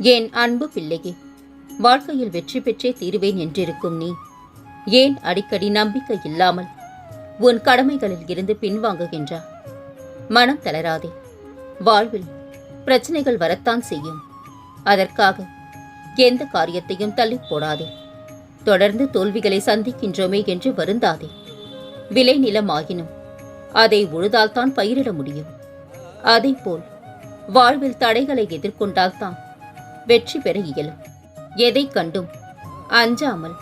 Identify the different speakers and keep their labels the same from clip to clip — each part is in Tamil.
Speaker 1: என் அன்பு பிள்ளையே வாழ்க்கையில் வெற்றி பெற்றே தீருவேன் என்றிருக்கும் நீ. ஏன் அடிக்கடி நம்பிக்கை இல்லாமல் உன் கடமைகளில் இருந்து பின்வாங்குகின்றா? மனம் தளராதே. வாழ்வில் பிரச்சனைகள் வரத்தான் செய்யும். அதற்காக எந்த காரியத்தையும் தள்ளி போடாதே தொடர்ந்து தோல்விகளை சந்திக்கின்றோமே என்று வருந்தாதே. விளை நிலமாகினும் அதை உழுதால்தான் பயிரிட முடியும். அதேபோல் வாழ்வில் தடைகளை எதிர்கொண்டால்தான் வெற்றி பெற இயலும். எதை கண்டும் அஞ்சாமல்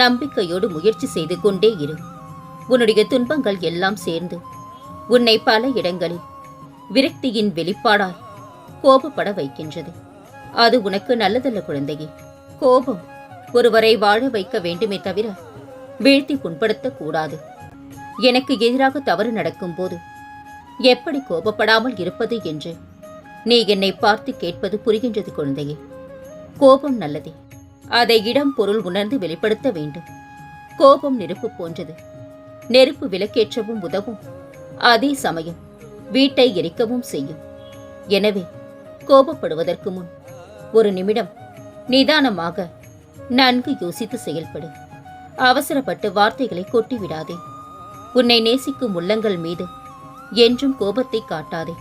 Speaker 1: நம்பிக்கையோடு முயற்சி செய்து கொண்டே இரு. உன்னுடைய துன்பங்கள் எல்லாம் சேர்ந்து உன்னை பல இடங்களில் விரக்தியின் வெளிப்பாடாய் கோபப்பட வைக்கின்றது. அது உனக்கு நல்லதல்ல குழந்தையே. கோபம் ஒருவரை வாழ வைக்க வேண்டுமே தவிர வீழ்த்தி புண்படுத்தக்கூடாது எனக்கு எதிராக தவறு நடக்கும்போது எப்படி கோபப்படாமல் இருப்பது என்று நீ என்னை பார்த்து கேட்பது புரிகின்றது குழந்தையே. கோபம் நல்லதே. அதை இடம் பொருள் உணர்ந்து வெளிப்படுத்த வேண்டும். கோபம் நெருப்பு போன்றது. நெருப்பு விளக்கேற்றவும் உதவும். அதே சமயம் வீட்டை எரிக்கவும் செய்யும். எனவே கோபப்படுவதற்கு முன் ஒரு நிமிடம் நிதானமாக நன்கு யோசித்து செயல்படு. அவசரப்பட்டு வார்த்தைகளை கொட்டிவிடாதே. உன்னை நேசிக்கும் உள்ளங்கள் மீது என்றும் கோபத்தை காட்டாதே.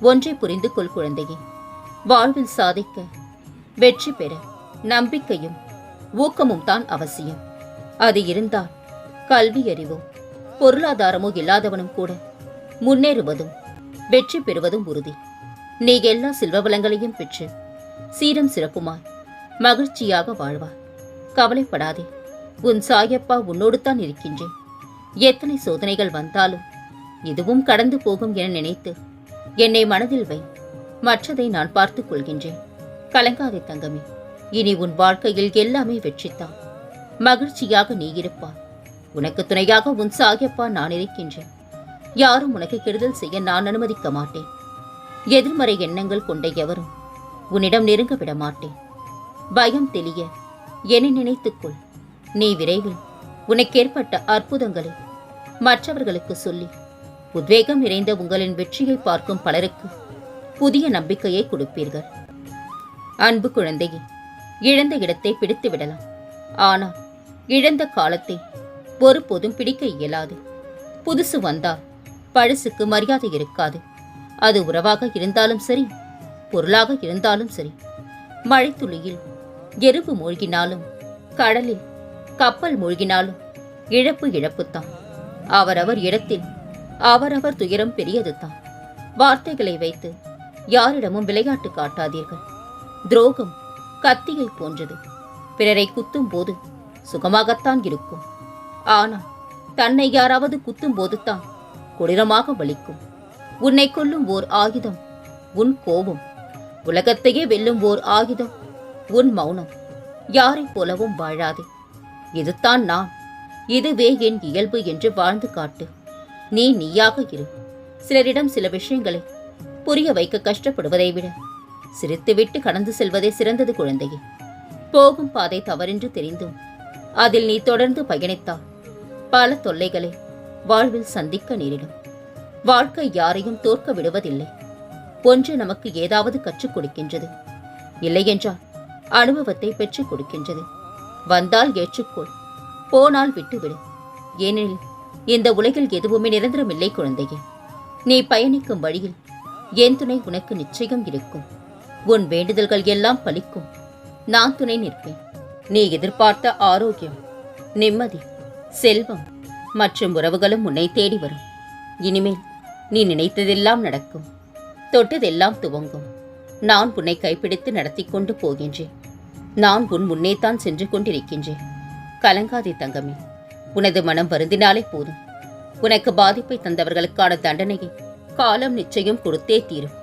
Speaker 1: ஒன்றை புரிந்து கொள் குழந்தையே. வாழ்வில் சாதிக்க வெற்றி பெற நம்பிக்கையும் ஊக்கமும் தான் அவசியம். அது இருந்தால் கல்வி அறிவோ பொருளாதாரமோ இல்லாதவனும் கூட முன்னேறுவதும் வெற்றி பெறுவதும் உறுதி. நீ எல்லா செல்வ வளங்களையும் பெற்று சீரம் சிறப்புமாய் மகிழ்ச்சியாக வாழ்வாய். கவலைப்படாதே உன் சாயப்பா உன்னோடு தான் இருக்கின்றேன். எத்தனை சோதனைகள் வந்தாலும் இதுவும் கடந்து போகும் என நினைத்து என்னை மனதில் வை மற்றதை நான் பார்த்துக் கொள்கின்றேன். கலங்காதே தங்கமே. இனி உன் வாழ்க்கையில் எல்லாமே வெற்றித்தான் மகிழ்ச்சியாக நீ இருப்பாய். உனக்கு துணையாக உன் சாகியப்பா நான் இருக்கின்றேன். யாரும் உனக்கு கெடுதல் செய்ய நான் அனுமதிக்க மாட்டேன். எதிர்மறை எண்ணங்கள் கொண்ட எவரும் உன்னிடம் நெருங்க விட மாட்டேன். பயம் தெளிய என்னை நினைத்துக்கொள் நீ விரைவில் உனக்கேற்பட்ட அற்புதங்களை மற்றவர்களுக்கு சொல்லி உத்வேகம் நிறைந்த உங்களின் வெற்றியை பார்க்கும் பலருக்கு புதிய நம்பிக்கையை கொடுப்பீர்கள். அன்பு குழந்தையே இழந்த இடத்தை பிடித்து விடலாம். ஆனால் இழந்த காலத்தை ஒருபோதும் பிடிக்க இயலாது. புதுசு வந்தால் பழசுக்கு மரியாதை இருக்காது. அது உறவாக இருந்தாலும் சரி பொருளாக இருந்தாலும் சரி. மழைத்துளியில் எருவு மூழ்கினாலும் கடலில் கப்பல் மூழ்கினாலும் இழப்பு இழப்புத்தான். அவரவர் இடத்தில் அவரவர் துயரம் பெரியதுதான். வார்த்தைகளை வைத்து யாரிடமும் விளையாட்டு காட்டாதீர்கள். துரோகம் கத்தியை போன்றது. பிறரை குத்தும் போது சுகமாகத்தான் இருக்கும். ஆனால் தன்னை யாராவது குத்தும் போதுதான் கொடூரமாக வலிக்கும். உன்னை கொல்லும் ஓர் ஆயுதம் உன் கோபம். உலகத்தையே வெல்லும் ஓர் ஆயுதம் உன் மௌனம். யாரைப் போலவும் வாழாதே. இதுதான் நான். இதுவே என் இயல்பு என்று வாழ்ந்து காட்டு. நீ நீயாக இரு. சிலரிடம் சில விஷயங்களை புரிய வைக்க கஷ்டப்படுவதை விட சிரித்துவிட்டு கடந்து செல்வதே சிறந்தது குழந்தையே. போகும் பாதை தவறென்று தெரிந்தும் அதில் நீ தொடர்ந்து பயணித்தால் பல தொல்லைகளை வாழ்வில் சந்திக்க நேரிடும். வாழ்க்கை யாரையும் தோற்க விடுவதில்லை. ஒன்று நமக்கு ஏதாவது கற்றுக் கொடுக்கின்றது. இல்லையென்றால் அனுபவத்தை பெற்றுக் கொடுக்கின்றது. வந்தால் ஏற்றுக்கொள் போனால் விட்டுவிடு. ஏனெனில் இந்த உலகில் எதுவுமே நிரந்தரமில்லை குழந்தையே. நீ பயணிக்கும் வழியில் என் துணை உனக்கு நிச்சயம் இருக்கும். உன் வேண்டுதல்கள் எல்லாம் பலிக்கும். நான் துணை நிற்பேன். நீ எதிர்பார்த்த ஆரோக்கியம் நிம்மதி செல்வம் மற்றும் உறவுகளும் உன்னை தேடி வரும். இனிமேல் நீ நினைத்ததெல்லாம் நடக்கும். தொட்டதெல்லாம் துவங்கும். நான் உன்னை கைப்பிடித்து நடத்தி கொண்டு போகின்றேன். நான் உன் முன்னேதான் சென்று கொண்டிருக்கின்றேன். கலங்காதே தங்கமே. உனது மனம் வருந்தினாலே போதும். உனக்கு பாதிப்பை தந்தவர்களுக்கான தண்டனையை காலம் நிச்சயம் கொடுத்தே தீரும்.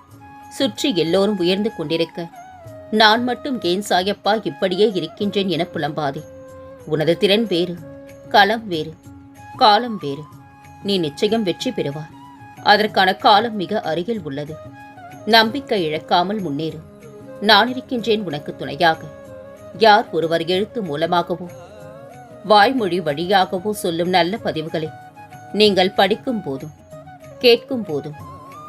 Speaker 1: சுற்றி எல்லோரும் உயர்ந்து கொண்டிருக்க நான் மட்டும் ஏன் சாயப்பா இப்படியே இருக்கின்றேன் என புலம்பாதே. உனது திறன் வேறு களம் வேறு காலம் வேறு. நீ நிச்சயம் வெற்றி பெறுவாய். அதற்கான காலம் மிக அருகில் உள்ளது. நம்பிக்கை இழக்காமல் முன்னேறு. நான் இருக்கின்றேன் உனக்கு துணையாக. யார் ஒருவர் எழுத்து மூலமாகவோ வாய்மொழி வழியாகவோ சொல்லும் நல்ல பதிவுகளை நீங்கள் படிக்கும் போதும் கேட்கும் போதும்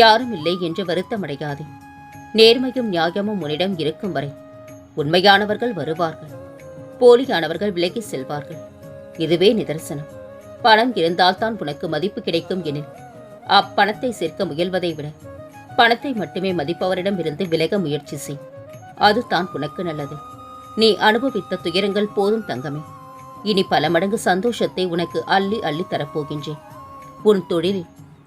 Speaker 1: யாரும் இல்லை என்று வருத்தமடையாதே. நேர்மையும் நியாயமும் உன்னிடம் இருக்கும் வரை உண்மையானவர்கள் வருவார்கள். போலியானவர்கள் விலகி செல்வார்கள். இதுவே நிதர்சனம். பணம் இருந்தால்தான் உனக்கு மதிப்பு கிடைக்கும் எனில் அப்பணத்தை சேர்க்க முயல்வதை விட பணத்தை மட்டுமே மதிப்பவரிடம் இருந்து விலக முயற்சி செய். அதுதான் உனக்கு நல்லது. நீ அனுபவித்த துயரங்கள் போதும் தங்கமே. இனி பல மடங்கு சந்தோஷத்தை உனக்கு அள்ளி அள்ளி தரப்போகின்றேன். உன் தொழிலில்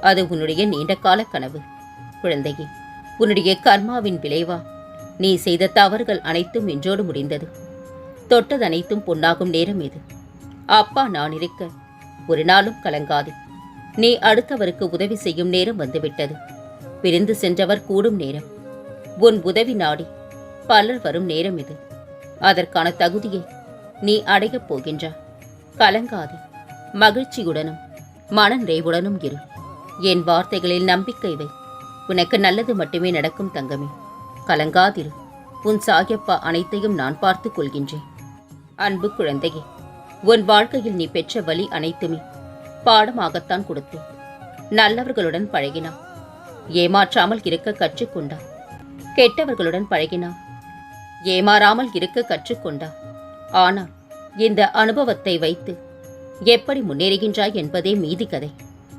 Speaker 1: அது உன்னுடைய நீண்ட கால கனவு. குழந்தையே உன்னுடைய கர்மாவின் விளைவா? நீ செய்த தவறுகள் அனைத்தும் இன்றோடு முடிந்தது. தொட்டது அனைத்தும் பொன்னாகும் நேரம் இது. அப்பா நான் இருக்க ஒரு நாளும் கலங்காது. நீ அடுத்தவருக்கு உதவி செய்யும் நேரம் வந்துவிட்டது. பிரிந்து சென்றவர் கூடும் நேரம். உன் உதவி நாடி பலர் வரும் நேரம் இது. அதற்கான தகுதியை நீ அடையப் போகின்றா. கலங்காது. மகிழ்ச்சியுடனும் மன நிறைவுடனும் இரு. என் வார்த்தைகளில் நம்பிக்கை வை. உனக்கு நல்லது மட்டுமே நடக்கும் தங்கமே. கலங்காதிரு. உன் சாயப்பா அனைத்தையும் நான் பார்த்துக் கொள்கின்றேன். அன்பு குழந்தையே உன் வாழ்க்கையில் நீ பெற்ற வழி அனைத்துமே பாடமாகத்தான் கொடுத்தேன். நல்லவர்களுடன் பழகினான் ஏமாற்றாமல் இருக்க கற்றுக்கொண்டா. கெட்டவர்களுடன் பழகினான் ஏமாறாமல் இருக்க கற்றுக்கொண்டா. ஆனால் இந்த அனுபவத்தை வைத்து எப்படி முன்னேறுகின்றாய் என்பதே மீதி கதை.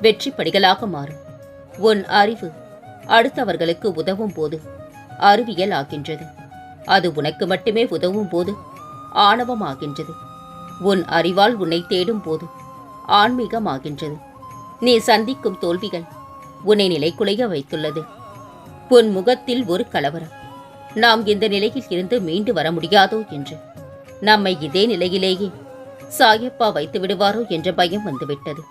Speaker 1: வெற்றி படிகளாக மாறும். உன் அறிவு அடுத்தவர்களுக்கு உதவும் போது அறிவியல் ஆகின்றது. அது உனக்கு மட்டுமே உதவும் போது ஆணவமாகின்றது. உன் அறிவால் உன்னை தேடும் போது ஆன்மீகமாகின்றது. நீ சந்திக்கும் தோல்விகள் உன்னை நிலைக்குலைய வைத்துள்ளது. உன் முகத்தில் ஒரு கலவரம். நாம் இந்த நிலையில் இருந்து மீண்டு வர முடியாதோ என்று. நம்மை இதே நிலையிலேயே சாயப்பா வைத்து விடுவாரோ என்ற பயம் வந்துவிட்டது.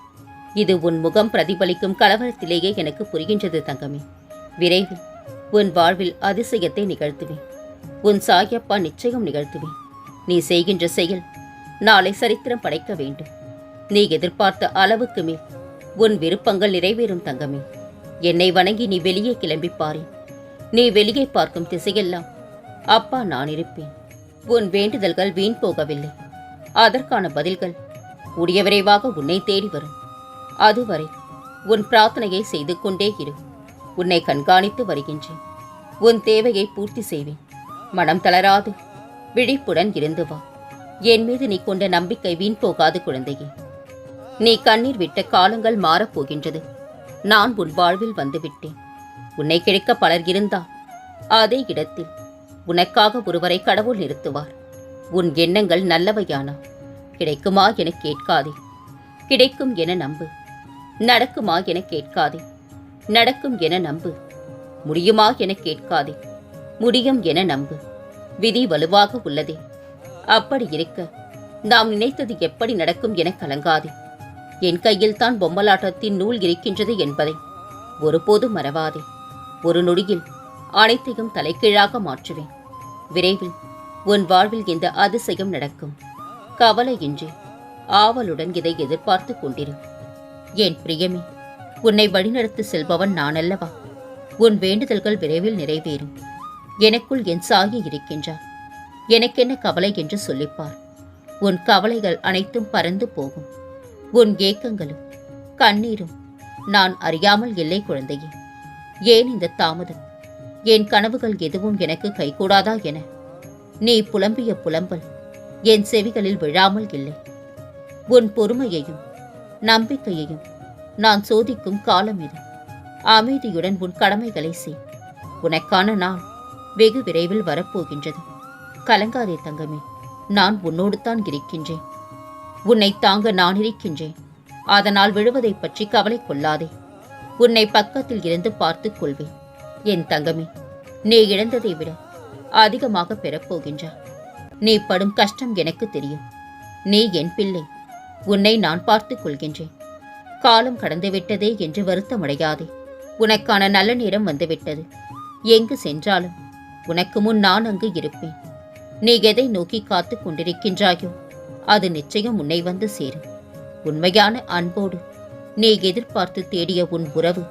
Speaker 1: இது உன் முகம் பிரதிபலிக்கும் கலவரத்திலேயே எனக்கு புரிகின்றது தங்கமே. விரைவில் உன் வாழ்வில் அதிசயத்தை நிகழ்த்துவேன். உன் சாயப்பா நிச்சயம் நிகழ்த்துவேன். நீ செய்கின்ற செயல் நாளை சரித்திரம் படைக்க வேண்டும். நீ எதிர்பார்த்த அளவுக்கு மேல் உன் விருப்பங்கள் நிறைவேறும் தங்கமே. என்னை வணங்கி நீ வெளியே கிளம்பி பாரு நீ வெளியே பார்க்கும் திசையெல்லாம் அப்பா நான் இருப்பேன். உன் வேண்டுதல்கள் வீண் போகவில்லை. அதற்கான பதில்கள் உடையவரைவாக விரைவாக உன்னை தேடி வரும். அதுவரை உன் பிரார்த்தனையை செய்து கொண்டே இரு. உன்னை கண்காணித்து வருகின்றேன். உன் தேவையை பூர்த்தி செய்வேன். மனம் தளராது. விழிப்புடன் இருந்து வா. என் மீது நீ கொண்ட நம்பிக்கை வீண் போகாது குழந்தையே. நீ கண்ணீர் விட்ட காலங்கள் மாறப்போகின்றது. நான் உன் வாழ்வில் வந்துவிட்டேன். உன்னை கிடைக்க பலர் இருந்தால் அதே இடத்தில் உனக்காக ஒருவரை கடவுள் நிறுத்துவார். உன் எண்ணங்கள் நல்லவையானா? கிடைக்குமா என கேட்காதே. கிடைக்கும் என நம்பு. நடக்குமா என கேட்காதே. நடக்கும் என நம்பு. முடியுமா என கேட்காதே. முடியும் என நம்பு. விதி வலுவாக உள்ளதே. அப்படி இருக்க நாம் நினைத்தது எப்படி நடக்கும் என கலங்காதே. என் கையில் தான் பொம்மலாட்டத்தின் நூல் இருக்கின்றது என்பதை ஒருபோதும் மறவாதே. ஒரு நொடியில் அனைத்தையும் தலைக்கீழாக மாற்றுவேன். விரைவில் உன் வாழ்வில் இந்த அதிசயம் நடக்கும். கவலையின்றி ஆவலுடன் இதை எதிர்பார்த்து கொண்டிரு. என் பிரியமே உன்னை வழிநடத்தி செல்பவன் நான் அல்லவா உன் வேண்டுதல்கள் விரைவில் நிறைவேறும். எனக்குள் என் சாகி இருக்கின்றார். எனக்கென்ன கவலை என்று சொல்லிப்பார். உன் கவலைகள் அனைத்தும் பறந்து போகும். உன் ஏக்கங்களும் கண்ணீரும் நான் அறியாமல் இல்லை குழந்தையே. ஏன் இந்த தாமதம்? என் கனவுகள் எதுவும் எனக்கு கைகூடாதா என? நீ புலம்பிய புலம்பல் என் செவிகளில் விழாமல் இல்லை. உன் பொறுமையையும் நம்பிக்கையையும் நான் சோதிக்கும் காலம் இது. அமைதியுடன் உன் கடமைகளை செய். உனக்கான நாள் வெகு விரைவில் வரப்போகின்றது. கலங்காதே தங்கமே நான் உன்னோடு தான் இருக்கின்றேன். உன்னை தாங்க நான் இருக்கின்றேன். அதனால் விழுவதைப் பற்றி கவலை கொள்ளாதே. உன்னை பக்கத்தில் இருந்து பார்த்துக் கொள்வேன். என் தங்கமே நீ இழந்ததை விட அதிகமாக பெறப்போகின்றாய். நீ படும் கஷ்டம் எனக்கு தெரியும். நீ என் பிள்ளை. உன்னை நான் பார்த்துக் கொள்கின்றேன். காலம் கடந்துவிட்டதே என்று வருத்தமடையாதே. உனக்கான நல்ல நேரம் வந்துவிட்டது. எங்கு சென்றாலும் உனக்கு முன் நான் அங்கு இருப்பேன். நீ எதை நோக்கி காத்துக் கொண்டிருக்கின்றாயோ அது நிச்சயம் உன்னை வந்து சேரும். உண்மையான அன்போடு நீ எதிர்பார்த்து தேடிய உன் உறவு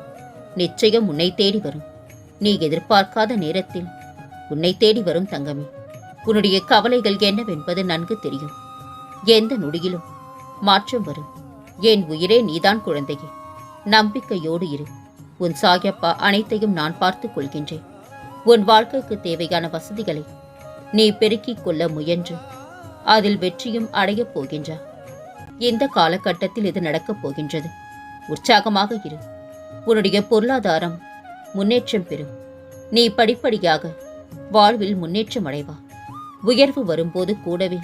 Speaker 1: நிச்சயம் உன்னை தேடி வரும். நீ எதிர்பார்க்காத நேரத்தில் உன்னை தேடி வரும் தங்கமே. உன்னுடைய கவலைகள் என்னவென்பது நன்கு தெரியும். எந்த நொடியிலும் மாற்றம் வரும். என் உயிரே நீதான் குழந்தையே. நம்பிக்கையோடு இரு. உன் சாயப்பா அனைத்தையும் நான் பார்த்துக் கொள்கின்றேன். உன் வாழ்க்கைக்கு தேவையான வசதிகளை நீ பெருக்கிக் கொள்ள முயன்று. அதில் வெற்றியும் அடையப் போகின்றா. இந்த காலகட்டத்தில் இது நடக்கப் போகின்றது. உற்சாகமாக இரு. உன்னுடைய பொருளாதாரம் முன்னேற்றம் பெறும். நீ படிப்படியாக வாழ்வில் முன்னேற்றம் அடைவா. உயர்வு வரும்போது கூடவே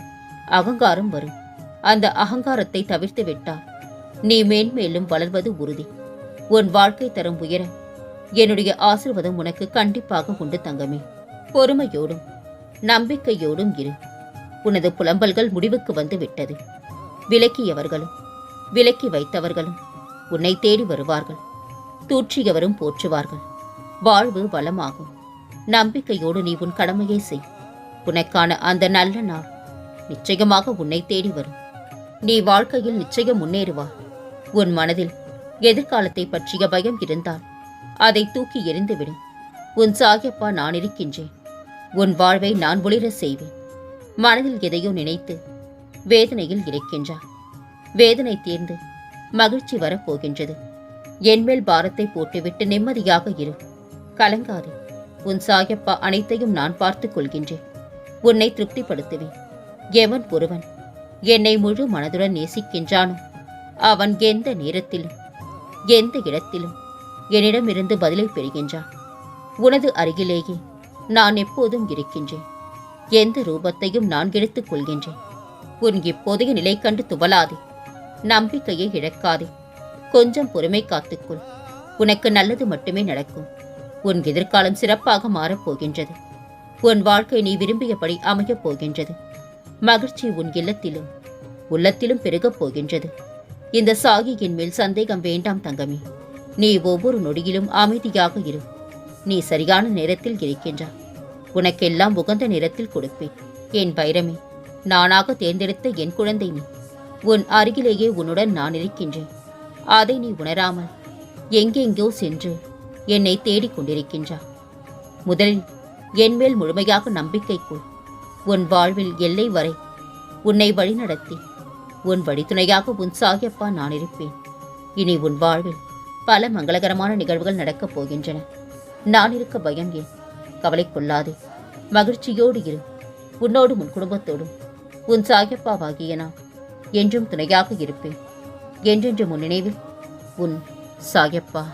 Speaker 1: அகங்காரம் வரும். அந்த அகங்காரத்தை தவிர்த்து விட்டால் நீ மேன்மேலும் வளர்வது உறுதி. உன் வாழ்க்கை தரம் உயர என்னுடைய ஆசிர்வாதம் உனக்கு கண்டிப்பாக உண்டு தங்கமே. பொறுமையோடும் நம்பிக்கையோடும் இரு. உனது புலம்பல்கள் முடிவுக்கு வந்து விட்டது. விலக்கியவர்களும் விலக்கி வைத்தவர்களும் உன்னை தேடி வருவார்கள். தூற்றியவரும் போற்றுவார்கள். வாழ்வு வளமாகும். நம்பிக்கையோடு நீ உன் கடமையை செய். உனக்கான அந்த நல்ல நாள் நிச்சயமாக உன்னை தேடி வரும். நீ வாழ்க்கையில் நிச்சயம் முன்னேறுவாய் உன் மனதில் எதிர்காலத்தை பற்றிய பயம் இருந்தால் அதை தூக்கி எறிந்துவிடு. உன் சாயப்பா நான் இருக்கின்றேன். உன் வாழ்வை நான் ஒளிர செய்வேன். மனதில் எதையோ நினைத்து வேதனையில் இருக்கின்றார் வேதனை தீர்ந்து மகிழ்ச்சி வரப்போகின்றது. என்மேல் பாரத்தை போட்டுவிட்டு நிம்மதியாக இரு. கலங்காதே. உன் சாயப்பா அனைத்தையும் நான் பார்த்துக் கொள்கின்றேன். உன்னை திருப்திப்படுத்துவேன். எவன் ஒருவன் என்னை முழு மனதுடன் நேசிக்கின்றானோ? அவன் எந்த நேரத்திலும் எந்த இடத்திலும் என்னிடமிருந்து பதிலை பெறுகின்றான். உனது அருகிலேயே நான் எப்போதும் இருக்கின்றேன். எந்த ரூபத்தையும் நான் எடுத்துக் கொள்கின்றேன். உன் இப்போதைய நிலை கண்டு துவலாதே நம்பிக்கையை இழக்காதே. கொஞ்சம் பொறுமை காத்துக்கொள். உனக்கு நல்லது மட்டுமே நடக்கும். உன் எதிர்காலம் சிறப்பாக மாறப்போகின்றது உன் வாழ்க்கை நீ விரும்பியபடி அமையப் போகின்றது. மகிழ்ச்சி உன் இல்லத்திலும் உள்ளத்திலும் பெருகப் போகின்றது. இந்த சாகியின் மேல் சந்தேகம் வேண்டாம் தங்கமே. நீ ஒவ்வொரு நொடியிலும் அமைதியாக இரு. நீ சரியான நேரத்தில் இருக்கின்றாய். உனக்கெல்லாம் உகந்த நேரத்தில் கொடுப்பேன். என் பைரமே நானாக தேர்ந்தெடுத்த என் குழந்தை நீ. உன் அருகிலேயே உன்னுடன் நான் இருக்கின்றேன். அதை நீ உணராமல் எங்கெங்கோ சென்று என்னை தேடிக் கொண்டிருக்கின்றா முதலில் என் மேல் முழுமையாக நம்பிக்கை கொள். உன் வாழ்வில் எல்லை வரை உன்னை வழிநடத்தி உன் வழித்துணையாக உன் சாகியப்பா நான் இருப்பேன். இனி உன் வாழ்வில் பல மங்களகரமான நிகழ்வுகள் நடக்கப் போகின்றன. நான் இருக்க பயம் ஏன்? கவலை கொள்ளாதே. மகிழ்ச்சியோடு இரு. உன்னோடும் உன் குடும்பத்தோடும். உன் சாகியப்பாவாகிய நான் என்றும் துணையாக இருப்பேன். என்றென்று முன் நினைவில் உன் சாகியப்பா.